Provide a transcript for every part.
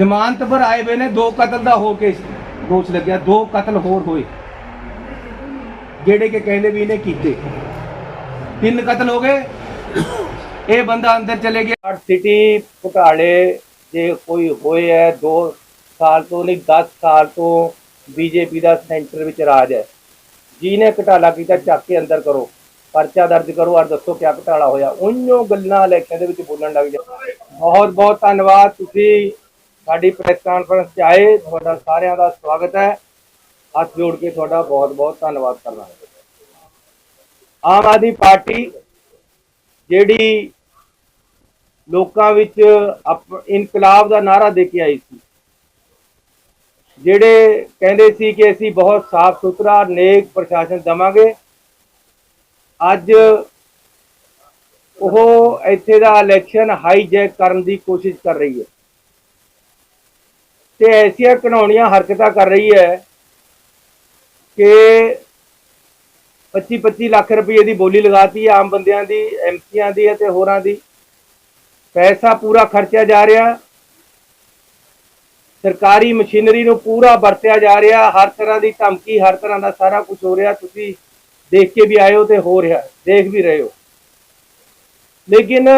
ਜ਼ਮਾਨਤ ਪਰ ਆਏ ਹੋਏ ਨੇ, ਦੋ ਕਤਲ ਦਾ ਹੋ ਕੇ ਦੋਸ਼ ਲੱਗਿਆ, ਦੋ ਕਤਲ ਹੋਰ ਹੋਏ। ਜਿਹੜੇ ਕਿ ਕਹਿੰਦੇ ਵੀ ਇਹਨੇ ਕੀਤੇ। ਤਿੰਨ ਕਤਲ ਹੋ ਗਏ। ਇਹ ਬੰਦਾ ਅੰਦਰ ਚਲੇ ਗਿਆ। ਸਮਾਰਟ ਸਿਟੀ ਘੁਟਾਲੇ, ਜੇ ਕੋਈ ਹੋਏ ਹੈ 2 ਸਾਲ ਤੋਂ ਨਹੀਂ 10 ਸਾਲ ਤੋਂ ਬੀਜੇਪੀ ਦਾ ਸੈਂਟਰ ਵਿੱਚ ਰਾਜ ਹੈ। ਜਿਹਨੇ ਘਟਾਲਾ ਕੀਤਾ, ਚੱਕ ਕੇ ਅੰਦਰ ਕਰੋ। ਪਰਚਾ ਦਰਜ ਕਰੋ ਔਰ ਦੱਸੋ ਕਿਆ ਘਟਾਲਾ ਹੋਇਆ। ਉਹਨੋਂ ਗੱਲਾਂ ਇਲੈਕਸ਼ਨ ਦੇ ਵਿੱਚ ਬੋਲਣ ਲੱਗ ਜਾ ਬਹੁਤ ਬਹੁਤ ਧੰਨਵਾਦ। ਤੁਸੀਂ ਸਾਡੀ ਪ੍ਰੈਸ ਕਾਨਫਰੰਸ 'ਚ ਆਏ, ਤੁਹਾਡਾ ਸਾਰਿਆਂ ਦਾ ਸਵਾਗਤ ਹੈ। ਹੱਥ ਜੋੜ ਕੇ ਤੁਹਾਡਾ ਬਹੁਤ ਬਹੁਤ ਧੰਨਵਾਦ ਕਰਨਾ ਆਮ ਆਦਮੀ ਪਾਰਟੀ ਜਿਹੜੀ ਲੋਕਾਂ ਵਿੱਚ ਅਪ- ਇਨਕਲਾਬ ਦਾ ਨਾਰਾ ਦੇ ਕੇ ਆਈ ਸੀ, ਜਿਹੜੇ ਕਹਿੰਦੇ ਸੀ ਕਿ ਅਸੀਂ ਬਹੁਤ ਸਾਫ਼ ਸੁਥਰਾ, ਨੇਕ ਪ੍ਰਸ਼ਾਸਨ ਦਵਾਂਗੇ। ਅੱਜ ਉਹ ਇੱਥੇ ਦਾ ਇਲੈਕਸ਼ਨ ਹਾਈਜੈਕ ਕਰਨ ਦੀ ਕੋਸ਼ਿਸ਼ ਕਰ ਰਹੀ ਹੈ। ਤੇ ਐਸੀਆਂ ਘਣਾਉਣੀਆਂ ਹਰਕਤਾਂ ਕਰ ਰਹੀ ਹੈ ਕਿ 25 25 ਲੱਖ ਰੁਪਏ ਦੀ ਬੋਲੀ ਲਗਾਤੀ ਹੈ ਆਮ ਬੰਦਿਆਂ ਦੀ ਐਮਸੀਆਂ ਦੀ ਅਤੇ ਹੋਰਾਂ ਦੀ। ਪੈਸਾ ਪੂਰਾ ਖਰਚਿਆ ਜਾ ਰਿਹਾ। ਸਰਕਾਰੀ ਮਸ਼ੀਨਰੀ ਨੂੰ ਪੂਰਾ ਵਰਤਿਆ ਜਾ ਰਿਹਾ। ਹਰ ਤਰ੍ਹਾਂ ਦੀ ਧਮਕੀ, ਹਰ ਤਰ੍ਹਾਂ ਦਾ ਸਾਰਾ ਕੁਝ ਹੋ ਰਿਹਾ। ਤੁਸੀਂ ਦੇਖ ਕੇ ਵੀ ਆਏ ਹੋ ਤੇ ਹੋ ਰਿਹਾ। ਦੇਖ ਵੀ ਰਹੇ ਹੋ। ਲੇਕਿਨ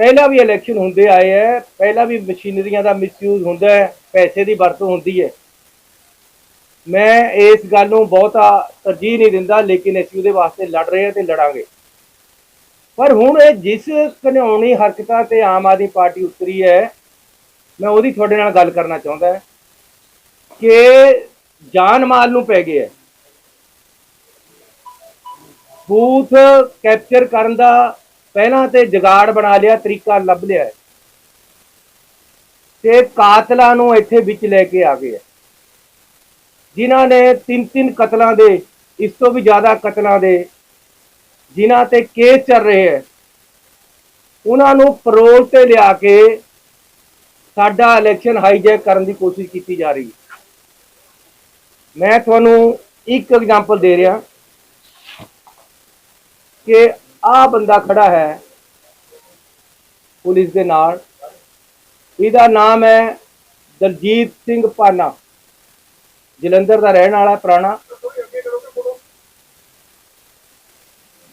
ਪਹਿਲਾਂ ਵੀ ਇਲੈਕਸ਼ਨ ਹੁੰਦੇ ਆਏ ਹੈ ਪਹਿਲਾਂ ਵੀ ਮਸ਼ੀਨਰੀਆਂ ਦਾ ਮਿਸਯੂਜ਼ ਹੁੰਦਾ ਹੈ ਪੈਸੇ ਦੀ ਵਰਤੋਂ ਹੁੰਦੀ ਹੈ ਮੈਂ ਇਸ ਗੱਲ ਨੂੰ ਬਹੁਤਾ ਤਰਜੀਹ ਨਹੀਂ ਦਿੰਦਾ, ਲੇਕਿਨ ਅਸੀਂ ਉਹਦੇ ਵਾਸਤੇ ਲੜ ਰਹੇ ਹਾਂ ਤੇ ਲੜਾਂਗੇ। ਪਰ ਹੁਣ ਇਹ ਜਿਸ ਘਿਨਾਉਣੀ ਹਰਕਤਾਂ ਤੇ ਆਮ ਆਦਮੀ ਪਾਰਟੀ ਉਤਰੀ ਹੈ ਮੈਂ ਉਹਦੀ ਤੁਹਾਡੇ ਨਾਲ ਗੱਲ ਕਰਨਾ ਚਾਹੁੰਦਾ ਕਿ ਜਾਨ ਮਾਲ ਨੂੰ ਪੈ ਗਿਆ ਹੈ ਬੂਥ ਕੈਪਚਰ ਕਰਨ ਦਾ ਪਹਿਲਾਂ ਤੇ ਜਗਾੜ ਬਣਾ ਲਿਆ, ਤਰੀਕਾ ਲੱਭ ਲਿਆ ਤੇ ਕਾਤਲਾਂ ਨੂੰ ਇੱਥੇ ਵਿੱਚ ਲੈ ਕੇ ਆ ਗਏ ਜਿਨ੍ਹਾਂ ਨੇ ਤਿੰਨ ਤਿੰਨ ਕਤਲਾਂ ਦੇ, ਇਸ ਤੋਂ ਵੀ ਜ਼ਿਆਦਾ ਕਤਲਾਂ ਦੇ, ਜਿਨ੍ਹਾਂ ਤੇ ਕੇਸ ਚੱਲ ਰਹੇ ਹੈ, ਉਹਨਾਂ ਨੂੰ ਪਰੋਲ ਤੇ ਲਿਆ ਕੇ ਸਾਡਾ ਇਲੈਕਸ਼ਨ ਹਾਈਜੈਕ ਕਰਨ ਦੀ ਕੋਸ਼ਿਸ਼ ਕੀਤੀ ਜਾ ਰਹੀ ਮੈਂ ਤੁਹਾਨੂੰ ਇੱਕ ਐਗਜ਼ਾਮਪਲ ਦੇ ਰਿਹਾ ਕਿ ਆਹ ਬੰਦਾ ਖੜਾ ਹੈ ਪੁਲਿਸ ਦੇ ਨਾਲ। ਇਹਦਾ ਨਾਮ ਹੈ ਦਲਜੀਤ ਸਿੰਘ ਪਾਨਾ। ਜਲੰਧਰ ਦਾ ਰਹਿਣ ਵਾਲਾ ਪੁਰਾਣਾ।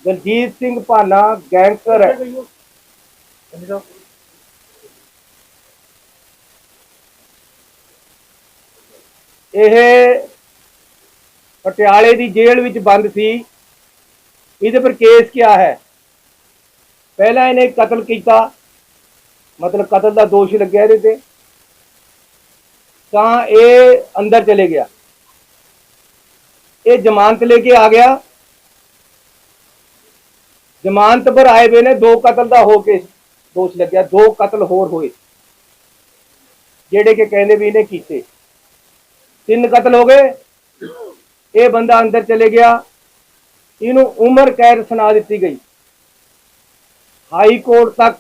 ਦਲਜੀਤ ਸਿੰਘ ਭਾਨਾ ਗੈਂਗਸਟਰ ਹੈ। ਇਹ ਪਟਿਆਲੇ ਦੀ ਜੇਲ੍ਹ ਵਿੱਚ ਬੰਦ ਸੀ। ਇਹਦੇ ਪਰ ਕੇਸ ਕਿਆ ਹੈ? ਪਹਿਲਾਂ ਇਹਨੇ ਕਤਲ ਕੀਤਾ। ਮਤਲਬ ਕਤਲ ਦਾ ਦੋਸ਼ ਲੱਗਿਆ ਇਹਦੇ ਤੇ। ਤਾਂ ਇਹ ਅੰਦਰ ਚਲੇ ਗਿਆ। ਇਹ ਜ਼ਮਾਨਤ ਲੈ ਕੇ ਆ ਗਿਆ। ਜ਼ਮਾਨਤ ਪਰ ਆਏ ਵੇ ਨੇ ਦੋ ਕਤਲ ਦਾ ਹੋ ਕੇ ਦੋਸ਼ ਲੱਗਿਆ। ਦੋ ਕਤਲ ਹੋਰ ਹੋਏ। ਜਿਹੜੇ ਕਿ ਕਹਿੰਦੇ ਵੀ ਇਹਨੇ ਕੀਤੇ। ਤਿੰਨ ਕਤਲ ਹੋ ਗਏ। ਇਹ ਬੰਦਾ ਅੰਦਰ ਚਲੇ ਗਿਆ। ਇਹਨੂੰ ਉਮਰ ਕੈਦ ਸੁਣਾ ਦਿੱਤੀ ਗਈ। ਹਾਈ ਕੋਰਟ ਤੱਕ,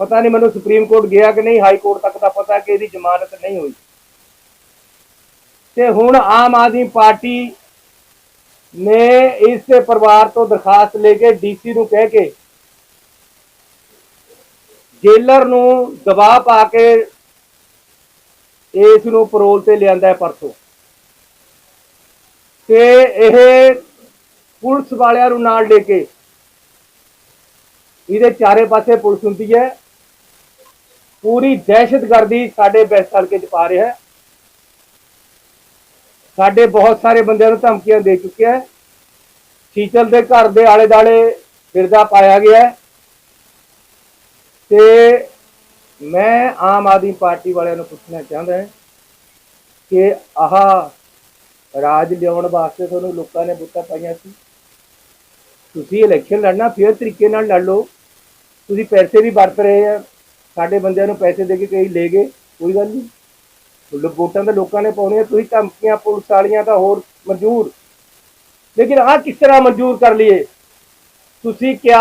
ਪਤਾ ਨਹੀਂ ਮੈਨੂੰ ਸੁਪਰੀਮ ਕੋਰਟ ਗਿਆ ਕਿ ਨਹੀਂ, ਹਾਈ ਕੋਰਟ ਤੱਕ ਦਾ ਪਤਾ ਕਿ ਇਹਦੀ ਜ਼ਮਾਨਤ ਨਹੀਂ ਹੋਈ। ਤੇ ਹੁਣ ਆਮ ਆਦਮੀ ਪਾਰਟੀ ਨੇ ਇਸ ਦੇ ਪਰਿਵਾਰ ਤੋਂ ਦਰਖਾਸਤ ਲੈ ਕੇ ਡੀਸੀ ਨੂੰ ਕਹਿ ਕੇ ਜੇਲਰ ਨੂੰ ਦਬਾਅ ਪਾ ਕੇ ਇਸ ਨੂੰ ਪਰੋਲ ਤੇ ਲਿਆਂਦਾ ਹੈ ਪਰਸੋਂ। ਤੇ ਇਹ ਪੁਲਿਸ ਵਾਲਿਆਂ ਨੂੰ ਨਾਲ ਲੈ ਕੇ। ਇਹਦੇ ਚਾਰੇ ਪਾਸੇ ਪੁਲਿਸ ਹੁੰਦੀ ਹੈ। ਪੂਰੀ ਦਹਿਸ਼ਤਗਰਦੀ ਸਾਡੇ ਬੈਸ ਹਲਕੇ 'ਚ ਪਾ ਰਿਹਾ ਹੈ। ਸਾਡੇ ਬਹੁਤ ਸਾਰੇ ਬੰਦਿਆਂ ਨੂੰ ਧਮਕੀਆਂ ਦੇ ਚੁੱਕਿਆ ਹੈ। ਸ਼ੀਤਲ ਦੇ ਘਰ ਦੇ ਆਲੇ ਦਾਲੇ ਫਿਰਦਾ ਪਾਇਆ ਗਿਆ ਹੈ। ਤੇ ਮੈਂ ਆਮ ਆਦਮੀ ਪਾਰਟੀ ਵਾਲਿਆਂ ਨੂੰ ਪੁੱਛਣਾ ਚਾਹੁੰਦਾ ਹਾਂ ਕਿ ਆਹ ਰਾਜ ਲਿਆਉਣ ਵਾਸਤੇ ਤੁਹਾਨੂੰ ਲੋਕਾਂ ਨੇ ਵੋਟਾਂ ਪਾਈਆਂ ਸੀ? ਤੁਸੀਂ ਇਲੈਕਸ਼ਨ ਲੜਨਾ, ਫੇਰ ਤਰੀਕੇ ਨਾਲ ਲੜ ਲਓ। ਤੁਸੀਂ ਪੈਸੇ ਵੀ ਵਰਤ ਰਹੇ ਆ। ਸਾਡੇ ਬੰਦਿਆਂ ਨੂੰ ਪੈਸੇ ਦੇ ਕੇ ਕਈ ਲੈ ਗਏ, ਕੋਈ ਗੱਲ ਨਹੀਂ। ਵੋਟਾਂ ਤਾਂ ਲੋਕਾਂ ਨੇ ਪਾਉਣੀਆਂ, ਤੁਸੀਂ ਧਮਕੀਆਂ, ਪੁਲਿਸ ਵਾਲੀਆਂ ਤਾਂ ਹੋਰ ਮਨਜ਼ੂਰ। ਲੇਕਿਨ ਆਹ ਕਿਸ ਤਰ੍ਹਾਂ ਮਨਜ਼ੂਰ ਕਰ ਲਈਏ? ਤੁਸੀਂ ਕਿਆ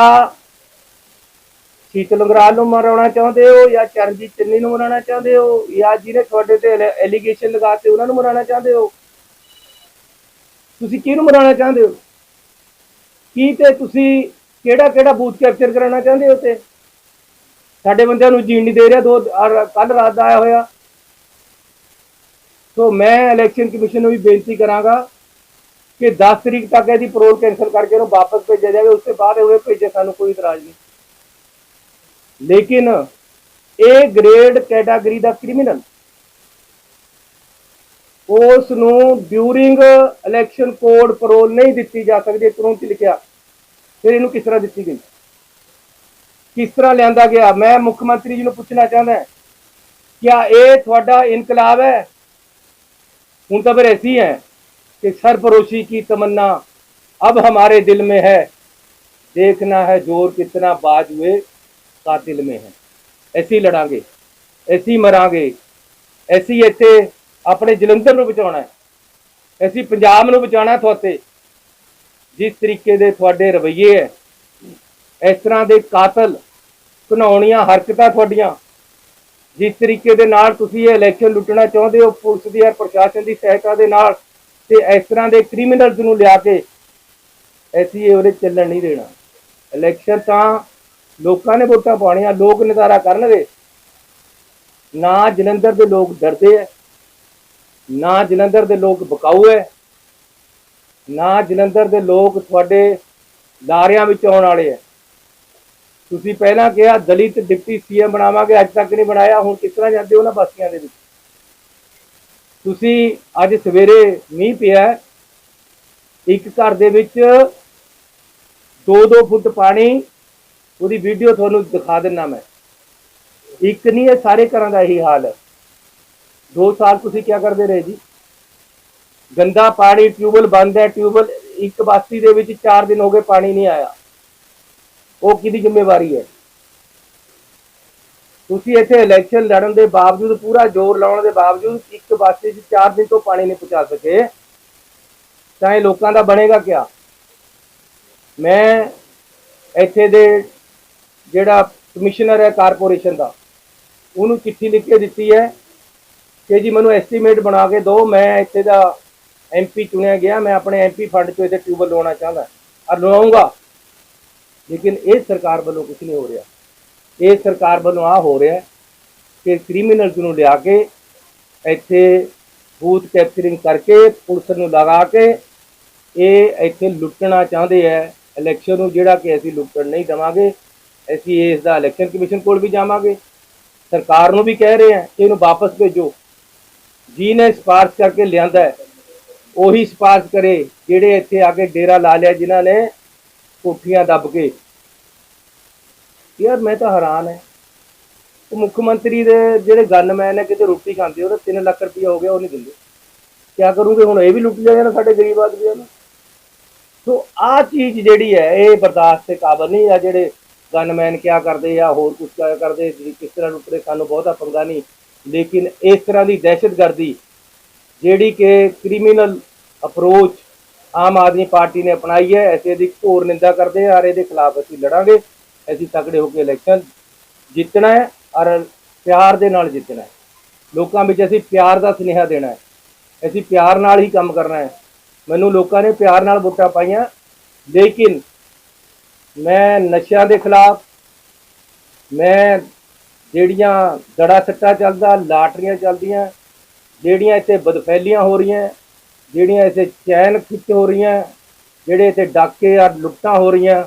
ਸ਼ੀਤਲ ਅੰਗਰਾਲ ਨੂੰ ਮਰਾਉਣਾ ਚਾਹੁੰਦੇ ਹੋ ਜਾਂ ਚਰਨਜੀਤ ਚੰਨੀ ਨੂੰ ਮਰਾਉਣਾ ਚਾਹੁੰਦੇ ਹੋ ਜਾਂ ਜਿਹਨੇ ਤੁਹਾਡੇ ਤੇ ਐਲੀਗੇਸ਼ਨ ਲਗਾ ਲਗਾਤੇ ਉਹਨਾਂ ਨੂੰ ਮਰਾਉਣਾ ਚਾਹੁੰਦੇ ਹੋ? ਤੁਸੀਂ ਕਿਹਨੂੰ ਮਰਾਉਣਾ ਚਾਹੁੰਦੇ ਹੋ? ਕੀ ਤੇ ਤੁਸੀਂ ਕਿਹੜਾ ਕਿਹੜਾ ਬੂਥ ਕੈਪਚਰ ਕਰਾਉਣਾ ਚਾਹੁੰਦੇ ਹੋ ਤੇ? ਸਾਡੇ ਬੰਦਿਆਂ ਨੂੰ ਜੀਣ ਨਹੀਂ ਦੇ ਰਿਹਾ, ਦੋ ਕੱਲ ਰਾਤ ਦਾ ਆਇਆ ਹੋਇਆ। ਸੋ ਮੈਂ ਇਲੈਕਸ਼ਨ ਕਮਿਸ਼ਨ ਨੂੰ ਵੀ ਬੇਨਤੀ ਕਰਾਂਗਾ ਕਿ 10 ਤਰੀਕ ਤੱਕ ਇਹਦੀ ਪਰੋਲ ਕੈਨਸਲ ਕਰਕੇ ਉਹਨੂੰ ਵਾਪਸ ਭੇਜਿਆ ਜਾਵੇ, ਉਸ ਤੋਂ ਬਾਅਦ ਉਹ ਭੇਜੇ, ਸਾਨੂੰ ਕੋਈ ਇਤਰਾਜ਼ ਨਹੀਂ। ਲੇਕਿਨ ਇਹ ਗ੍ਰੇਡ ਕੈਟਾਗਰੀ ਦਾ ਕ੍ਰਿਮੀਨਲ ਉਸ ਨੂੰ ਡਿਊਰਿੰਗ ਇਲੈਕਸ਼ਨ ਕੋਡ ਪਰੋਲ ਨਹੀਂ ਦਿੱਤੀ ਜਾ ਸਕਦੀ ਕਾਨੂੰਨ 'ਚ ਲਿਖਿਆ। ਫਿਰ ਇਹਨੂੰ ਕਿਸ ਤਰ੍ਹਾਂ ਦਿੱਤੀ ਗਈ ਕਿਸ ਤਰ੍ਹਾਂ ਲਿਆਂਦਾ ਗਿਆ ਮੈਂ ਮੁੱਖ ਮੰਤਰੀ ਜੀ ਨੂੰ ਪੁੱਛਣਾ ਚਾਹੁੰਦਾ ਹਾਂ, क्या ਇਹ ਤੁਹਾਡਾ ਇਨਕਲਾਬ ਹੈ ਹੁਣ ਤਾਂ ਫਿਰ ऐसी है कि सरपरोशी की तमन्ना अब हमारे दिल में है देखना है जोर कितना बाज हुए कातिल में है ऐसी लड़ांगे ऐसी मरांगे ऐसी ਇੱਥੇ ਆਪਣੇ ਜਲੰਧਰ ਨੂੰ ਬਚਾਉਣਾ ਹੈ ਅਸੀਂ ਪੰਜਾਬ ਨੂੰ ਬਚਾਉਣਾ ਹੈ ਤੁਹਾਤੇ ਜਿਸ ਤਰੀਕੇ ਦੇ ਤੁਹਾਡੇ ਰਵੱਈਏ ਹੈ, ਇਸ ਤਰ੍ਹਾਂ ਦੇ ਕਾਤਲ ਘਨਾਉਣੀਆਂ ਹਰਕਤਾਂ ਤੁਹਾਡੀਆਂ, ਜਿਸ ਤਰੀਕੇ ਦੇ ਨਾਲ ਤੁਸੀਂ ਇਹ ਇਲੈਕਸ਼ਨ ਲੁੱਟਣਾ ਚਾਹੁੰਦੇ ਹੋ, ਪੁਲਿਸ ਦੀ ਔਰ ਪ੍ਰਸ਼ਾਸਨ ਦੀ ਸਹਾਇਤਾ ਦੇ ਨਾਲ, ਤੇ ਇਸ ਤਰ੍ਹਾਂ ਦੇ ਕ੍ਰਿਮੀਨਲਸ ਨੂੰ ਲਿਆ ਕੇ ਐਸੀ ਉਹਦੇ ਚੱਲਣ ਨਹੀਂ ਦੇਣਾ। ਇਲੈਕਸ਼ਨ ਤਾਂ ਲੋਕਾਂ ਨੇ ਵੋਟਾਂ ਪਾਉਣੀਆਂ, ਲੋਕ ਨਿਤਾਰਾ ਕਰਨਗੇ। ਨਾ ਜਲੰਧਰ ਦੇ ਲੋਕ ਡਰਦੇ ਐ ਨਾ ਜਲੰਧਰ ਦੇ ਲੋਕ ਬਕਾਊ ਐ ਨਾ ਜਲੰਧਰ ਦੇ ਲੋਕ ਤੁਹਾਡੇ ਲਾਰਿਆਂ ਵਿੱਚ ਆਉਣ ਵਾਲੇ ਐ ਤੁਸੀਂ ਪਹਿਲਾਂ ਕਿਹਾ ਦਲਿਤ ਡਿਪਟੀ ਸੀਐਮ ਬਣਾਵਾਂਗੇ, ਅੱਜ ਤੱਕ ਨਹੀਂ ਬਣਾਇਆ, ਹੁਣ ਕਿਸ ਤਰ੍ਹਾਂ ਜਾਂਦੇ ਹੋ ਨਾ ਬਸਤੀਆਂ ਦੇ ਵਿੱਚ? ਤੁਸੀਂ ਅੱਜ ਸਵੇਰੇ ਮੀਂਹ ਪਿਆ, ਇੱਕ ਘਰ ਦੇ ਵਿੱਚ 2-2 ਫੁੱਟ ਪਾਣੀ, ਉਹਦੀ ਵੀਡੀਓ ਤੁਹਾਨੂੰ ਦਿਖਾ ਦਿੰਨਾ ਮੈਂ। ਇੱਕ ਨਹੀਂ, ਇਹ ਸਾਰੇ ਘਰਾਂ ਦਾ ਇਹੀ ਹਾਲ ਹੈ। 2 ਸਾਲ ਤੁਸੀਂ ਕੀ ਕਰਦੇ ਰਹੇ ਜੀ? ਗੰਦਾ ਪਾਣੀ ਟਿਊਬਲ ਬੰਦ ਹੈ ਟਿਊਬਲ ਇੱਕ ਬਾਸੀ ਦੇ ਵਿੱਚ 4 ਦਿਨ ਹੋ ਗਏ ਪਾਣੀ ਨਹੀਂ ਆਇਆ। ਉਹ ਕਿਹਦੀ ਜ਼ਿੰਮੇਵਾਰੀ ਹੈ? ਤੁਸੀਂ ਇੱਥੇ ਇਲੈਕਸ਼ਨ ਲੜਨ ਦੇ ਬਾਵਜੂਦ, ਪੂਰਾ ਜ਼ੋਰ ਲਾਉਣ ਦੇ ਬਾਵਜੂਦ ਇੱਕ ਬਸਤੀ 'ਚ 4 ਦਿਨ ਤੋਂ ਪਾਣੀ ਨਹੀਂ ਪਹੁੰਚਾ ਸਕੇ। ਤਾਂ ਇਹ ਲੋਕਾਂ ਦਾ ਬਣੇਗਾ ਕਿਆ? ਮੈਂ ਇੱਥੇ ਦੇ ਜਿਹੜਾ ਕਮਿਸ਼ਨਰ ਹੈ ਕਾਰਪੋਰੇਸ਼ਨ ਦਾ, ਉਹਨੂੰ ਚਿੱਠੀ ਲਿਖ ਕੇ ਦਿੱਤੀ ਹੈ ਕਿ ਜੀ ਮੈਨੂੰ ਐਸਟੀਮੇਟ ਬਣਾ ਕੇ ਦਿਓ, ਮੈਂ ਇੱਥੇ ਦਾ ਐਮਪੀ ਚੁਣਿਆ ਗਿਆ, ਮੈਂ ਆਪਣੇ ਐਮਪੀ ਫੰਡ ਚੋਂ ਇਹਦੇ ਟਿਊਬਲ ਲਵਾਉਣਾ ਚਾਹੁੰਦਾ। ਔਰ ਲਵਾਉਂਗਾ ਲੇਕਿਨ ਇਹ ਸਰਕਾਰ ਵੱਲੋਂ ਕੁਝ ਨਹੀਂ ਹੋ ਰਿਹਾ। ਇਹ ਸਰਕਾਰ ਵੱਲੋਂ ਆ ਹੋ ਰਿਹਾ ਕਿ ਕ੍ਰਿਮੀਨਲਸ ਨੂੰ ਲਿਆ ਕੇ ਇੱਥੇ ਬੂਥ ਕੈਪਚਰਿੰਗ ਕਰਕੇ ਪੁਲਿਸ ਨੂੰ ਲਗਾ ਕੇ ਇਹ ਇੱਥੇ ਲੁੱਟਣਾ ਚਾਹੁੰਦੇ ਹੈ ਇਲੈਕਸ਼ਨ ਨੂੰ ਜਿਹੜਾ ਕਿ ਅਸੀਂ ਲੁੱਟਣ ਨਹੀਂ ਦੇਵਾਂਗੇ, ਅਸੀਂ ਇਸ ਦਾ ਇਲੈਕਸ਼ਨ ਕਮਿਸ਼ਨ ਕੋਲ ਵੀ ਜਾਵਾਂਗੇ। ਸਰਕਾਰ ਨੂੰ ਵੀ ਕਹਿ ਰਹੇ ਹਾਂ ਕਿ ਇਹਨੂੰ ਵਾਪਸ ਭੇਜੋ। ਜਿਹਨੇ ਸਿਫਾਰਿਸ਼ ਕਰਕੇ ਲਿਆਂਦਾ ਹੈ। ਉਹੀ ਸਿਫਾਰਿਸ਼ ਕਰੇ ਜਿਹੜੇ ਇੱਥੇ ਆ ਕੇ ਡੇਰਾ ਲਾ ਲਿਆ ਜਿਨ੍ਹਾਂ ਨੇ ਕੋਠੀਆਂ ਦੱਬ ਕੇ। ਯਾਰ ਮੈਂ ਤਾਂ ਹੈਰਾਨ ਹੈ। ਉਹ ਮੁੱਖ ਮੰਤਰੀ ਦੇ ਜਿਹੜੇ ਗਨਮੈਨ ਨੇ ਕਿਤੇ ਰੋਟੀ ਖਾਂਦੇ, ਉਹਦਾ 3 ਲੱਖ ਰੁਪਇਆ ਹੋ ਗਿਆ, ਉਹ ਨਹੀਂ ਦਿੰਦੇ। ਕਿਆ ਕਰੂੰਗੇ ਹੁਣ? ਇਹ ਵੀ ਲੁੱਟ ਜਾਣਾ ਸਾਡੇ ਗਰੀਬ ਆਦਮੀਆਂ ਨੂੰ। ਸੋ ਆਹ ਚੀਜ਼ ਜਿਹੜੀ ਹੈ, ਇਹ ਬਰਦਾਸ਼ਤ ਦੇ ਕਾਬਲ ਨਹੀਂ ਆ ਜਿਹੜੇ ਗਨਮੈਨ ਕਿਆ ਕਰਦੇ ਆ, ਹੋਰ ਕੁਝ ਕਿਆ ਕਰਦੇ ਕਿਸ ਤਰ੍ਹਾਂ ਲੁੱਟਦੇ ਸਾਨੂੰ ਬਹੁਤਾ ਪੰਗਾ ਨਹੀਂ। ਲੇਕਿਨ ਇਸ ਤਰ੍ਹਾਂ ਦੀ ਦਹਿਸ਼ਤਗਰਦੀ ਜਿਹੜੀ ਕਿ criminal approach Aam Aadmi party ਨੇ ਅਪਣਾਈ ਹੈ, ਅਸੀਂ ਦੀ ਘੋਰ ਨਿੰਦਾ ਕਰਦੇ ਹਾਂ ਔਰ ਇਹਦੇ ਖਿਲਾਫ ਅਸੀਂ ਲੜਾਂਗੇ, ਅਸੀਂ ਤਕੜੇ ਹੋ ਕੇ ਇਲੈਕਸ਼ਨ ਜਿੱਤਣਾ ਹੈ ਔਰ ਪਿਆਰ ਦੇ ਨਾਲ ਜਿੱਤਣਾ ਹੈ। ਲੋਕਾਂ ਵਿੱਚ ਅਸੀਂ ਪਿਆਰ ਦਾ ਸੁਨੇਹਾ ਦੇਣਾ ਹੈ, ਅਸੀਂ ਪਿਆਰ ਨਾਲ ਹੀ ਕੰਮ ਕਰਨਾ ਹੈ। ਮੈਨੂੰ ਲੋਕਾਂ ਨੇ ਪਿਆਰ ਨਾਲ ਵੋਟਾਂ ਪਾਈਆਂ, ਲੇਕਿਨ ਮੈਂ ਨਸ਼ਿਆਂ ਦੇ ਖਿਲਾਫ, ਮੈਂ ਜਿਹੜੀਆਂ ਦੜਾ ਸੱਟਾ ਚੱਲਦਾ, ਲਾਟਰੀਆਂ ਚੱਲਦੀਆਂ ਜਿਹੜੀਆਂ ਇੱਥੇ ਬਦਫੈਲੀਆਂ ਹੋ ਰਹੀਆਂ, ਜਿਹੜੀਆਂ ਇੱਥੇ ਚੈਨ ਖਿੱਚ ਹੋ ਰਹੀਆਂ, ਜਿਹੜੇ ਇੱਥੇ ਡਾਕੇ ਆ, ਲੁੱਟਾਂ ਹੋ ਰਹੀਆਂ,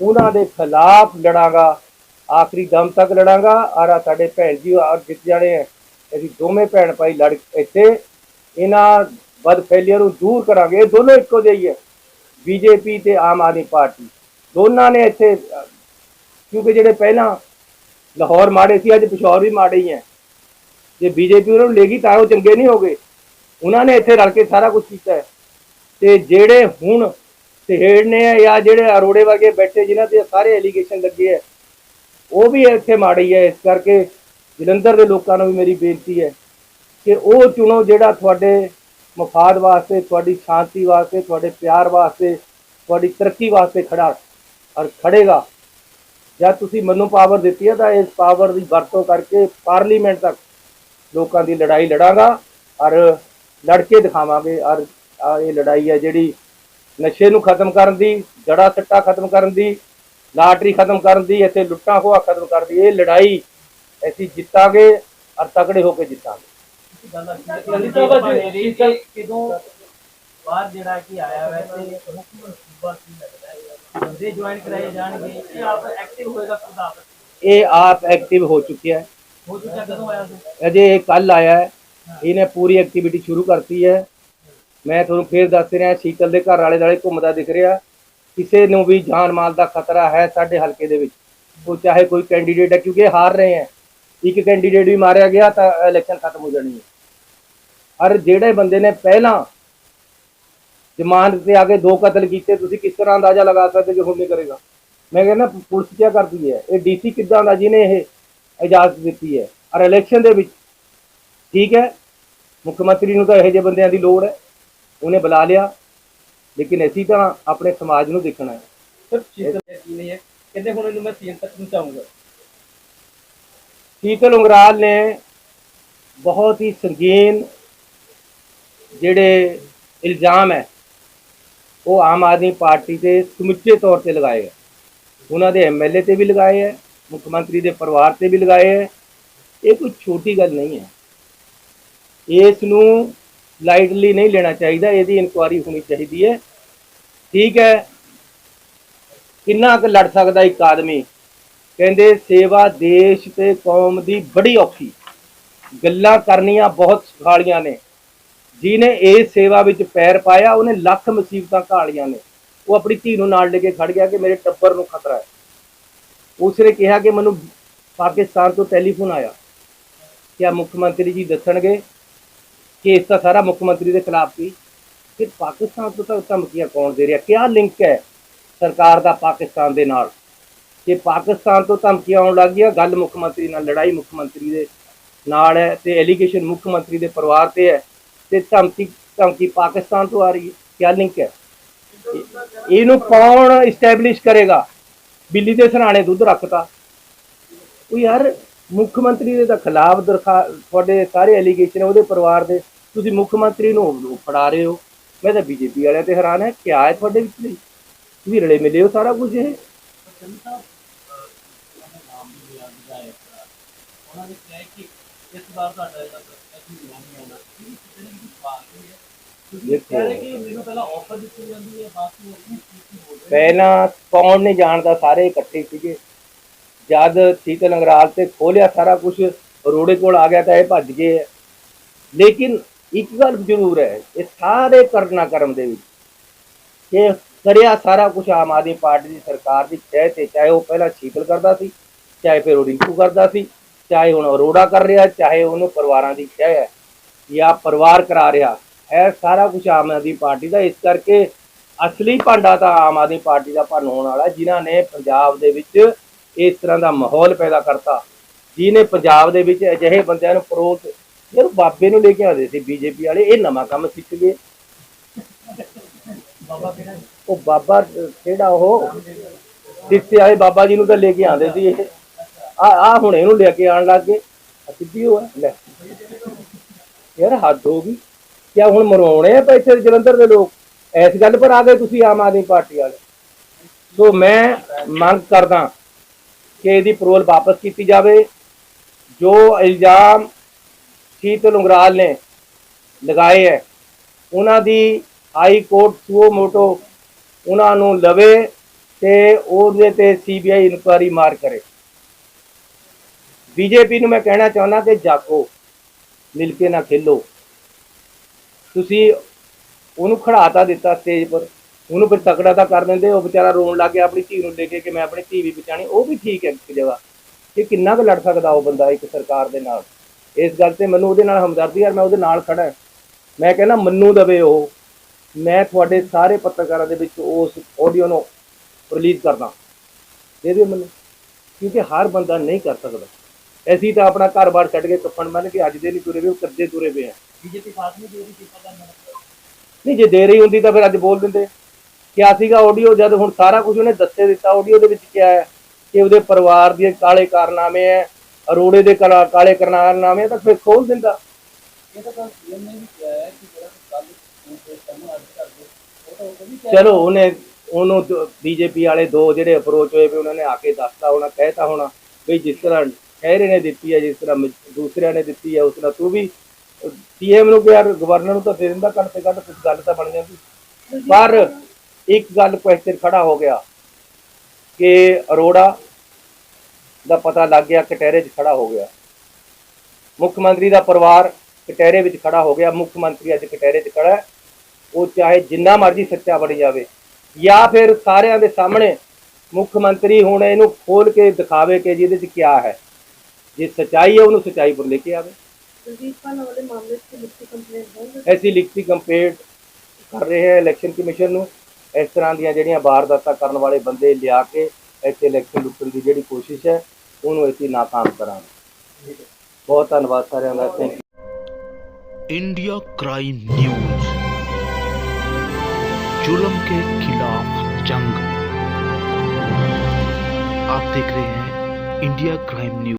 ਉਹਨਾਂ ਦੇ ਖਿਲਾਫ ਲੜਾਂਗਾ, ਆਖਰੀ ਦਮ ਤੱਕ ਲੜਾਂਗਾ। ਔਰ ਸਾਡੇ ਭੈਣ ਜੀ ਔਰ ਜਿੱਤ ਜਾਣੇ ਆ। ਅਸੀਂ ਦੋਵੇਂ ਭੈਣ ਭਾਈ ਲੜ ਇੱਥੇ ਇਹਨਾਂ ਬਦਫੈਲੀਆਂ ਨੂੰ ਦੂਰ ਕਰਾਂਗੇ। ਇਹ ਦੋਨੋਂ ਇੱਕੋ ਜਿਹੇ ਹੀ ਹੈ ਬੀਜੇਪੀ ਤੇ ਆਮ ਆਦਮੀ ਪਾਰਟੀ। ਦੋਨਾਂ ਨੇ ਇੱਥੇ, ਕਿਉਂਕਿ ਜਿਹੜੇ ਪਹਿਲਾਂ ਲਾਹੌਰ ਮਾੜੇ ਸੀ, ਅੱਜ ਪਿਸ਼ੌਰ ਵੀ ਮਾੜੇ ਹੀ ਹੈ ਜੇ ਬੀਜੇਪੀ ਉਹਨਾਂ ਨੂੰ ਲੇਗੀ ਤਾਂ ਉਹ ਚੰਗੇ ਨਹੀਂ ਹੋਗੇ। ਉਹਨਾਂ ਨੇ ਇੱਥੇ ਰਲ ਕੇ ਸਾਰਾ ਕੁਝ ਕੀਤਾ ਹੈ। ਤੇ ਜਿਹੜੇ ਹੁਣ ਸਹੇੜ ਨੇ ਜਾਂ ਜਿਹੜੇ ਅਰੋੜੇ ਵਰਗੇ ਬੈਠੇ ਜਿਨ੍ਹਾਂ ਤੇ ਸਾਰੇ ਐਲੀਗੇਸ਼ਨ ਲੱਗੇ ਹੈ ਉਹ ਵੀ ਇੱਥੇ ਮਾੜੀ ਹੈ ਇਸ ਕਰਕੇ ਜਲੰਧਰ ਦੇ ਲੋਕਾਂ ਨੂੰ ਵੀ ਮੇਰੀ ਬੇਨਤੀ ਹੈ ਕਿ ਉਹ ਚੁਣੋ ਜਿਹੜਾ ਤੁਹਾਡੇ ਮਫਾਦ ਵਾਸਤੇ, ਤੁਹਾਡੀ ਸ਼ਾਂਤੀ ਵਾਸਤੇ, ਤੁਹਾਡੇ ਪਿਆਰ ਵਾਸਤੇ, ਤੁਹਾਡੀ ਤਰੱਕੀ ਵਾਸਤੇ ਖੜਾ ਔਰ ਖੜੇਗਾ। ਜਦ ਤੁਸੀਂ ਮੈਨੂੰ ਪਾਵਰ ਦਿੱਤੀ ਹੈ ਤਾਂ ਇਸ ਪਾਵਰ ਦੀ ਵਰਤੋਂ ਕਰਕੇ ਪਾਰਲੀਮੈਂਟ ਤੱਕ ਲੋਕਾਂ ਦੀ ਲੜਾਈ ਲੜਾਂਗਾ ਔਰ ਲੜ ਕੇ ਦਿਖਾਵਾਂਗੇ ਔਰ ਇਹ ਲੜਾਈ ਹੈ ਜਿਹੜੀ ਨਸ਼ੇ ਨੂੰ ਖਤਮ ਕਰਨ ਦੀ ਜੜਾ ਸੱਟਾ ਖਤਮ ਕਰਨ ਦੀ ਲਾਟਰੀ ਖਤਮ ਕਰਨ ਦੀ ਇੱਥੇ ਲੁੱਟਾਂ ਖੋਆ ਖਤਮ ਕਰਨ ਦੀ ਇਹ ਲੜਾਈ ਅਸੀਂ ਜਿੱਤਾਂਗੇ ਔਰ ਤਕੜੇ ਹੋ ਕੇ ਜਿੱਤਾਂਗੇ। ਕਿਦੋਂ ਬਾਹਰ ਜਿਹੜਾ ਕਿ ਆਇਆ ਵੈਸੇ ਮੁੱਖ ਸੂਬਾ ਕੀ ਲੱਗਦਾ ਹੈ? ਬੰਦੇ ਜੁਆਇਨ ਕਰਾਏ ਜਾਣਗੇ ਇਹ ਆਪ ਐਕਟਿਵ ਹੋਏਗਾ ਪ੍ਰਧਾਨ ਇਹ ਆਪ ਐਕਟਿਵ ਹੋ ਚੁੱਕਿਆ ਹੈ। ਹੋ ਚੁੱਕਾ ਕਦੋਂ ਆਇਆ ਸੀ ਅਜੇ ਕੱਲ ਆਇਆ ਹੈ। ਇਹਨੇ ਪੂਰੀ ਐਕਟੀਵਿਟੀ ਸ਼ੁਰੂ ਕਰਤੀ ਹੈ। ਮੈਂ ਤੁਹਾਨੂੰ ਫੇਰ ਦੱਸ ਰਿਹਾ, ਸ਼ੀਤਲ ਦੇ ਘਰ ਵਾਲੇ ਦਾਲੇ ਘੁੰਮਦਾ ਦਿਖ ਰਿਹਾ। ਕਿਸੇ ਨੂੰ ਵੀ ਜਾਨ ਮਾਲ ਦਾ ਖਤਰਾ ਹੈ ਸਾਡੇ ਹਲਕੇ ਦੇ ਵਿੱਚ। ਉਹ ਚਾਹੇ ਕੋਈ ਕੈਂਡੀਡੇਟ ਹੈ, ਕਿਉਂਕਿ ਹਾਰ ਰਹੇ ਹੈ। ਇੱਕ ਕੈਂਡੀਡੇਟ ਵੀ ਮਾਰਿਆ ਗਿਆ ਤਾਂ ਇਲੈਕਸ਼ਨ ਖਤਮ ਹੋ ਜਾਣੀ ਹੈ। ਔਰ ਜਿਹੜੇ ਬੰਦੇ ਨੇ ਪਹਿਲਾਂ ਜ਼ਮਾਨਤ ਤੇ ਆ ਕੇ ਦੋ ਕਤਲ ਕੀਤੇ, ਤੁਸੀਂ ਕਿਸ ਤਰ੍ਹਾਂ ਅੰਦਾਜ਼ਾ ਲਗਾ ਸਕਦੇ ਕਿ ਹੁਣ ਕਰੇਗਾ? ਮੈਂ ਕਹਿੰਦਾ ਪੁਲਿਸ ਕੀ ਕਰਦੀ ਹੈ? ਇਹ ਡੀਸੀ ਕਿੱਦਾਂ ਦਾ ਜਿਹਨੇ ਇਹ ਇਜਾਜ਼ਤ ਦਿੱਤੀ ਹੈ। ਔਰ ਇਲੈਕਸ਼ਨ ਦੇ ਵਿੱਚ ਠੀਕ ਹੈ ਮੁੱਖ ਮੰਤਰੀ ਨੂੰ ਤਾਂ ਇਹੋ ਜਿਹੇ ਬੰਦਿਆਂ ਦੀ ਲੋੜ ਹੈ। ਉਹਨੇ ਬੁਲਾ ਲਿਆ ਲੇਕਿਨ ਅਸੀਂ ਤਾਂ ਆਪਣੇ ਸਮਾਜ ਨੂੰ ਦੇਖਣਾ ਹੈ। ਸਰ ਚੀਜ਼ ਕੀ ਨਹੀਂ ਹੈ? ਕਹਿੰਦੇ ਹੁਣ ਇਹਨੂੰ ਮੈਂ ਸੀਐਮ ਤੱਕ ਪਹੁੰਚਾਉਂਗਾ ਸ਼ੀਤਲ ਉਂਗਰਾਲ ਨੇ ਬਹੁਤ ਹੀ ਸੰਗੀਨ ਜਿਹੜੇ ਇਲਜ਼ਾਮ ਹੈ ਉਹ ਆਮ ਆਦਮੀ ਪਾਰਟੀ ਤੇ ਸਮੁੱਚੇ ਤੌਰ ਤੇ ਲਗਾਏ ਹੈ। ਉਹਨਾਂ ਦੇ ਐਮਐਲਏ ਤੇ ਵੀ ਲਗਾਏ ਹੈ। ਮੁੱਖ ਮੰਤਰੀ ਦੇ ਪਰਿਵਾਰ ਤੇ ਵੀ ਲਗਾਏ ਹੈ। ਇਹ ਕੋਈ ਛੋਟੀ ਗੱਲ ਨਹੀਂ ਹੈ। ਇਸ ਨੂੰ ਲਾਈਟਲੀ ਨਹੀਂ ਲੈਣਾ ਚਾਹੀਦਾ। ਇਹਦੀ ਇਨਕੁਆਇਰੀ ਹੋਣੀ ਚਾਹੀਦੀ ਹੈ। ਠੀਕ ਹੈ। ਕਿੰਨਾ ਕੁ ਲੜ ਸਕਦਾ ਇੱਕ ਆਦਮੀ? ਕਹਿੰਦੇ ਸੇਵਾ ਦੇਸ਼ ਤੇ ਕੌਮ ਦੀ ਬੜੀ ਔਖੀ। ਗੱਲਾਂ ਕਰਨੀਆਂ ਬਹੁਤ ਸੁਖਾਲੀਆਂ ਨੇ। ਜਿਹਨੇ ਇਸ ਸੇਵਾ ਵਿੱਚ ਪੈਰ ਪਾਇਆ, ਉਹਨੇ ਲੱਖ ਮੁਸੀਬਤਾਂ ਘਾਲੀਆਂ ਨੇ। ਉਹ ਆਪਣੀ ਧੀ ਨੂੰ ਨਾਲ ਲੈ ਕੇ ਖੜ ਗਿਆ ਕਿ ਮੇਰੇ ਟੱਬਰ ਨੂੰ ਖਤਰਾ ਹੈ। ਉਸਨੇ ਕਿਹਾ ਕਿ ਮੈਨੂੰ ਪਾਕਿਸਤਾਨ ਤੋਂ ਟੈਲੀਫੋਨ ਆਇਆ ਕਿ ਆ ਮੁੱਖ ਮੰਤਰੀ ਜੀ ਦੱਸਣਗੇ ਕਿ ਇਸ ਦਾ ਸਾਰਾ ਮੁੱਖ ਮੰਤਰੀ ਦੇ ਖਿਲਾਫ ਸੀ। ਕਿ ਪਾਕਿਸਤਾਨ ਤੋਂ ਤਾਂ ਧਮਕੀਆਂ ਕੌਣ ਦੇ ਰਿਹਾ? ਕਿਆ ਲਿੰਕ ਹੈ ਸਰਕਾਰ ਦਾ ਪਾਕਿਸਤਾਨ ਦੇ ਨਾਲ? ਕਿ ਪਾਕਿਸਤਾਨ ਤੋਂ ਧਮਕੀਆਂ ਆਉਣ ਲੱਗ ਗਈਆਂ, ਗੱਲ ਮੁੱਖ ਮੰਤਰੀ ਨਾਲ, ਲੜਾਈ ਮੁੱਖ ਮੰਤਰੀ ਦੇ ਨਾਲ ਹੈ ਤੇ ਐਲੀਗੇਸ਼ਨ ਮੁੱਖ ਮੰਤਰੀ ਦੇ ਪਰਿਵਾਰ ਤੇ ਹੈ ਤੇ ਧਮਕੀ ਧਮਕੀ ਪਾਕਿਸਤਾਨ ਤੋਂ ਆ ਰਹੀ ਹੈ। ਕਿਆ ਲਿੰਕ ਹੈ? ਇਹਨੂੰ ਕੌਣ ਇਸਟੈਬਲਿਸ਼ ਕਰੇਗਾ? ਬਿੱਲੀ ਦੇ ਸਰਾਣੇ ਦੁੱਧ ਰੱਖਤਾ। ਉਹ ਯਾਰ, ਮੁੱਖ ਮੰਤਰੀ ਦੇ ਤਾਂ ਖਿਲਾਫ ਤੁਹਾਡੇ ਸਾਰੇ ਐਲੀਗੇਸ਼ਨ ਉਹਦੇ ਪਰਿਵਾਰ ਦੇ, ਤੁਸੀਂ ਮੁੱਖ ਮੰਤਰੀ ਨੂੰ ਫੜਾ ਰਹੇ ਹੋ। ਮੈਂ ਤਾਂ ਬੀਜੇਪੀ ਵਾਲਿਆਂ ਤੇ ਹੈਰਾਨ ਹੈ, ਕਿਆ ਹੈ ਤੁਹਾਡੇ ਵਿੱਚ ਲਈ? ਤੁਸੀਂ ਰਲੇ ਮਿਲੇ ਹੋ ਸਾਰਾ ਕੁਝ ਇਹ? ਉਹਨਾਂ ਨੇ ਕਿਹਾ ਕਿ ਇਸ ਵਾਰ ਤੁਹਾਡਾ ਇਹਦਾ ਅਸੀਂ ਨਹੀਂ ਆਉਣਾ। ਇਹ ਕਿਤੇ ਨਾ ਕਿਤੇ ਬਾਕੀ ਹੈ। ਦੇਖੋ। ਪਹਿਲਾਂ ਕੌਣ ਨਹੀਂ ਜਾਣਦਾ ਸਾਰੇ ਇਕੱਠੇ ਸੀਗੇ ਜਦ ਸੀਤਲ ਅੰਗਰਾਲ ਤੇ ਖੋਲਿਆ ਸਾਰਾ ਕੁਝ ਰੋੜੇ ਕੋਲ ਆ ਗਿਆ ਤਾਂ ਇਹ ਭੱਜ ਗਏ। ਲੇਕਿਨ ਇੱਕ ਗੱਲ ਜ਼ਰੂਰ ਹੈ ਇਹ ਸਾਰੇ ਕਰਨਾ ਕਰਮ ਦੇ ਵਿੱਚ ਇਹ ਕਰਿਆ ਸਾਰਾ ਕੁਝ ਆਮ ਆਦਮੀ ਪਾਰਟੀ ਦੀ ਸਰਕਾਰ ਦੀ ਚਾਹੇ ਤੇ ਚਾਹੇ ਉਹ ਪਹਿਲਾਂ ਸ਼ੀਤਲ ਕਰਦਾ ਸੀ ਚਾਹੇ ਫਿਰ ਉਹ ਰਿੰਕੂ ਕਰਦਾ ਸੀ ਚਾਹੇ ਹੁਣ ਅਰੋੜਾ ਕਰ ਰਿਹਾ ਚਾਹੇ ਉਹਨੂੰ ਪਰਿਵਾਰਾਂ ਦੀ ਚਾਹ ਹੈ ਜਾਂ ਪਰਿਵਾਰ ਕਰਾ ਰਿਹਾ ਇਹ ਸਾਰਾ ਕੁਝ ਆਮ ਆਦਮੀ ਪਾਰਟੀ ਦਾ ਇਸ ਕਰਕੇ ਅਸਲੀ ਭਾਂਡਾ ਤਾਂ ਆਮ ਆਦਮੀ ਪਾਰਟੀ ਦਾ ਭੰਨ ਹੋਣ ਵਾਲਾ ਜਿਨ੍ਹਾਂ ਨੇ ਪੰਜਾਬ ਦੇ ਵਿੱਚ ਇਸ ਤਰ੍ਹਾਂ ਦਾ ਮਾਹੌਲ ਪੈਦਾ ਕਰਤਾ। ਜਿਹਨੇ ਪੰਜਾਬ ਦੇ ਵਿੱਚ ਅਜਿਹੇ ਬੰਦਿਆਂ ਨੂੰ ਪਰੋਸ ਯਾਰ ਬਾਬੇ ਨੂੰ ਲੈ ਕੇ ਆਉਂਦੇ ਸੀ ਬੀਜੇਪੀ ਵਾਲੇ ਇਹ ਨਵਾਂ ਕੰਮ ਸਿੱਖ ਗਏ। ਬਾਬਾ ਕਿਹੜਾ ਉਹ ਬਾਬਾ ਕਿਹੜਾ ਉਹ? ਸਿੱਖੇ ਵਾਲੇ ਬਾਬਾ ਜੀ ਨੂੰ ਤਾਂ ਲੈ ਕੇ ਆਉਂਦੇ ਸੀ ਇਹ। ਆ ਆ ਹੁਣ ਇਹਨੂੰ ਲੈ ਕੇ ਆਉਣ ਲੱਗ ਗਏ। ਸਿੱਧੀ ਹੋਇਆ ਲੈ। ਯਾਰ ਹੱਦ ਹੋ ਗਈ। ਕਿਆ ਹੁਣ ਮਰਵਾਉਣੇ ਆ ਪੈਸੇ ਜਲੰਧਰ ਦੇ ਲੋਕ? ਇਸ ਗੱਲ ਪਰ ਆ ਗਏ ਤੁਸੀਂ ਆਮ ਆਦਮੀ ਪਾਰਟੀ ਵਾਲੇ। ਸੋ ਮੈਂ ਮੰਗ ਕਰਦਾ ਕਿ ਇਹਦੀ ਪਰੋਲ ਵਾਪਸ ਕੀਤੀ ਜਾਵੇ। ਜੋ ਇਲਜ਼ਾਮ ਸੀਤ ਲੰਗਰਾਲ ਨੇ ਲਗਾਏ ਹੈ, ਉਹਨਾਂ ਦੀ ਹਾਈ ਕੋਰਟ ਸੁਓ ਮੋਟੋ ਉਹਨਾਂ ਨੂੰ ਲਵੇ ਤੇ ਉਹਦੇ ਤੇ ਸੀਬੀਆਈ ਇਨਕੁਆਰੀ ਮਾਰ ਕਰੇ। ਬੀਜੇਪੀ ਨੂੰ ਮੈਂ ਕਹਿਣਾ ਚਾਹੁੰਦਾ ਕਿ ਜਾਗੋ, ਮਿਲ ਕੇ ਨਾ ਖੇਲੋ। ਤੁਸੀਂ ਉਹਨੂੰ ਖੜਾਤਾ ਦਿੱਤਾ ਸਟੇਜ ਪਰ, ਉਹਨੂੰ ਫਿਰ ਤਕੜਾ ਤਾਂ ਕਰ ਦਿੰਦੇ, ਉਹ ਵਿਚਾਰਾ ਰੋਣ ਲੱਗ ਗਿਆ ਆਪਣੀ ਧੀ ਨੂੰ ਲੈ ਕੇ ਕਿ ਮੈਂ ਆਪਣੀ ਧੀ ਵੀ ਬਚਾਣੀ ਉਹ ਵੀ ਠੀਕ ਹੈ ਇੱਕ ਜਗ੍ਹਾ। ਕਿ ਕਿੰਨਾ ਕੁ ਲੜ ਸਕਦਾ ਉਹ ਬੰਦਾ ਇੱਕ ਸਰਕਾਰ ਦੇ ਨਾਲ? ਇਸ ਗੱਲ ਤੇ ਮੈਨੂੰ ਉਹਦੇ ਨਾਲ ਹਮਦਰਦੀ ਯਾਰ ਮੈਂ ਉਹਦੇ ਨਾਲ ਖੜਾ ਮੈਂ ਕਹਿੰਦਾ, ਮੰਨੂ ਦਵੇ ਉਹ। ਮੈਂ ਤੁਹਾਡੇ ਸਾਰੇ ਪੱਤਰਕਾਰਾਂ ਦੇ ਵਿੱਚ ਉਸ ਆਡੀਓ ਨੂੰ ਰਿਲੀਜ਼ ਕਰਦਾ ਦੇ ਦਿਓ ਮੈਨੂੰ। ਕਿਉਂਕਿ ਹਰ ਬੰਦਾ ਨਹੀਂ ਕਰ ਸਕਦਾ। ਅਸੀਂ ਤਾਂ ਆਪਣਾ ਘਰ-ਬਾਰ ਛੱਡ ਕੇ ਕੱਪਣ ਮੰਨ ਕੇ ਅੱਜ ਦੇ ਨਹੀਂ ਤੁਰੇ ਵੇ ਉਹ ਕਰਦੇ ਤੁਰੇ ਪਏ ਆ। ਬੀਜੇਪੀ ਸਾਥ ਨਹੀਂ ਦੇ ਰਹੀ ਜੇ ਦੇ ਰਹੀ ਹੁੰਦੀ ਤਾਂ ਫਿਰ ਅੱਜ ਬੋਲ ਦਿੰਦੇ। ਕਿਆ ਸੀਗਾ ਆਡੀਓ ਜਦ ਹੁਣ ਸਾਰਾ ਕੁਝ ਉਹਨੇ ਦੱਸੇ ਦਿੱਤਾ। ਆਡੀਓ ਦੇ ਵਿੱਚ ਕਿਆ ਹੈ ਕਿ ਉਹਦੇ ਪਰਿਵਾਰ ਦੇ ਕਾਲੇ ਕਾਰਨਾਮੇ ਹੈ ਅਰੋੜੇ ਦੇ ਕਲਾ- ਕਾਰਨਾਮੇ ਤਾਂ ਫਿਰ ਖੋਲ ਦਿੰਦਾ। ਇਹ ਤਾਂ ਸੀਐਮ ਨੇ ਵੀ ਕਿਹਾ ਹੈ ਕਿ ਜਿਹੜਾ ਕੱਲ ਨੂੰ ਤੇ ਸਾਨੂੰ ਅੱਜ ਕਰਦੇ ਉਹ ਤਾਂ ਉਹ ਵੀ ਚਲੋ ਉਹਨੇ ਉਹਨੂੰ ਬੀਜੇਪੀ ਵਾਲੇ ਦੋ ਜਿਹੜੇ ਅਪਰੋਚ ਹੋਏ ਵੀ ਉਹਨਾਂ ਨੇ ਆ ਕੇ ਦੱਸਤਾ ਹੋਣਾ ਕਹਿਤਾ ਹੋਣਾ ਵੀ ਜਿਸ ਤਰ੍ਹਾਂ ਖਹਿਰੇ ਨੇ ਦਿੱਤੀ ਹੈ ਜਿਸ ਤਰ੍ਹਾਂ ਦੂਸਰਿਆਂ ਨੇ ਦਿੱਤੀ ਹੈ ਉਸ ਤਰ੍ਹਾਂ ਤੂੰ ਵੀ ਸੀਐਮ ਨੂੰ ਕਿ ਯਾਰ ਗਵਰਨਰ ਨੂੰ ਤਾਂ ਦੇ ਦਿੰਦਾ ਘੱਟ ਤੇ ਘੱਟ ਕੁਝ ਗੱਲ ਤਾਂ ਬਣ ਜਾਂਦੀ। ਪਰ ਇੱਕ ਗੱਲ ਕੁਐਸਚਨ ਖੜਾ ਹੋ ਗਿਆ ਕਿ ਅਰੋੜਾ ਦਾ ਪਤਾ ਲੱਗ ਗਿਆ, ਕਟਹਿਰੇ 'ਚ ਖੜਾ ਹੋ ਗਿਆ। ਮੁੱਖ ਮੰਤਰੀ ਦਾ ਪਰਿਵਾਰ ਕਟਹਿਰੇ ਵਿੱਚ ਖੜਾ ਹੋ ਗਿਆ। ਮੁੱਖ ਮੰਤਰੀ ਅੱਜ ਕਟਹਿਰੇ 'ਚ ਖੜਾ ਉਹ ਚਾਹੇ ਜਿੰਨਾ ਮਰਜ਼ੀ ਸੱਚਾ ਬਣ ਜਾਵੇ ਜਾਂ ਫਿਰ ਸਾਰਿਆਂ ਦੇ ਸਾਹਮਣੇ ਮੁੱਖ ਮੰਤਰੀ ਹੁਣ ਇਹਨੂੰ ਖੋਲ ਕੇ ਦਿਖਾਵੇ ਕਿ ਜਿਹਦੇ 'ਚ ਕੀ ਹੈ। ਜੇ ਸਚਾਈ ਹੈ, ਉਹਨੂੰ ਸਚਾਈ ਪਰ ਲੈ ਕੇ ਆਵੇ। कुलदीप पाल वाले मामले की लिखी कंप्लेंट है ਐਸੀ ਲਿਖਤੀ ਕੰਪਲੇਂਟ ਕਰ ਰਹੇ ਹੈ ਇਲੈਕਸ਼ਨ ਕਮਿਸ਼ਨ ਨੂੰ ਇਸ ਤਰ੍ਹਾਂ ਦੀਆਂ ਜਿਹੜੀਆਂ ਵਾਰਦਾਤਾਂ ਕਰਨ ਵਾਲੇ ਬੰਦੇ ਲਿਆ ਕੇ ਇੱਥੇ ਇਲੈਕਸ਼ਨ ਲੁੱਟਣ ਦੀ ਜਿਹੜੀ ਕੋਸ਼ਿਸ਼ ਹੈ ਉਹਨੂੰ ਅਸੀਂ ਨਾਕਾਮ ਕਰਾਂਗੇ ਬਹੁਤ ਧੰਨਵਾਦ ਸਾਰਿਆਂ ਦਾ ਥੈਂਕ इंडिया क्राइम न्यूज जुल्म के खिलाफ जंग आप देख रहे हैं इंडिया क्राइम न्यूज